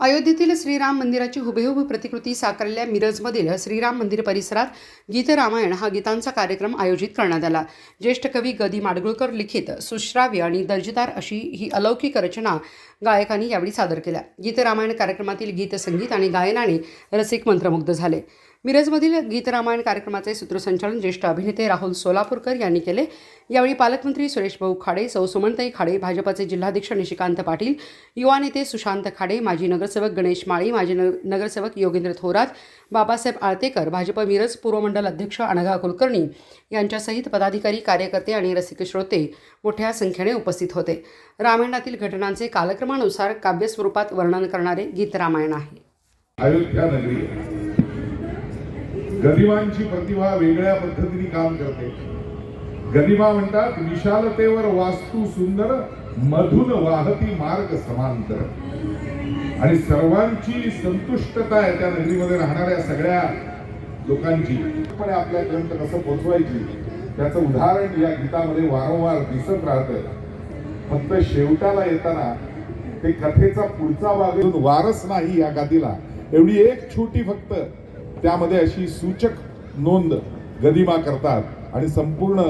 अयोध्येतील श्रीराम मंदिराची हुबेहूब प्रतिकृती साकारलेल्या मिरजमधील श्रीराम मंदिर परिसरात गीतरामायण हा गीतांचा कार्यक्रम आयोजित करण्यात आला. ज्येष्ठ कवी गदी माडगुळकर लिखित सुश्राव्य आणि दर्जेदार अशी ही अलौकिक रचना गायकांनी यावेळी सादर केल्या. गीतरामायण कार्यक्रमातील गीतसंगीत आणि गायनाने रसिक मंत्रमुग्ध झाले. मिरजमधील गीतरामायण कार्यक्रमाचे सूत्रसंचालन ज्येष्ठ अभिनेते राहुल सोलापूरकर यांनी केले. यावेळी पालकमंत्री सुरेश भाऊ खाडे सौ सुमनताई खाडे भाजपाचे जिल्हाध्यक्ष निशिकांत पाटील युवा नेते सुशांत खाडे माजी नगरसेवक गणेश माळी माजी नगरसेवक योगेंद्र थोरात बाबासाहेब आळतेकर भाजप मिरज पूर्व मंडल अध्यक्ष अनघा कुलकर्णी यांच्यासहित पदाधिकारी कार्यकर्ते आणि रसिक श्रोते मोठ्या संख्येने उपस्थित होते. रामायणातील घटनांचे कालक्रमानुसार काव्यस्वरूपात वर्णन करणारे गीतरामायण आहे. अयोध्या नगरी गरिबांची प्रतिभा वेगळ्या पद्धतीने काम करते. गरिबा म्हणतात विशालतेवर वास्तू सुंदर मधून वाहती मार्ग समांतर. आणि सर्वांची संतुष्टता आहे त्या नगरीमध्ये राहणाऱ्या सगळ्या लोकांची. पण आपल्या ग्रंथ कसं पोचवायची त्याचं उदाहरण या गीतामध्ये वारंवार दिसत राहतं फक्त शेवटाला येताना ते कथेचा पुढचा भाग वारस नाही या गादीला. एवढी एक छोटी फक्त त्यामध्ये अशी सूचक नोंद गदिमा करतात आणि संपूर्ण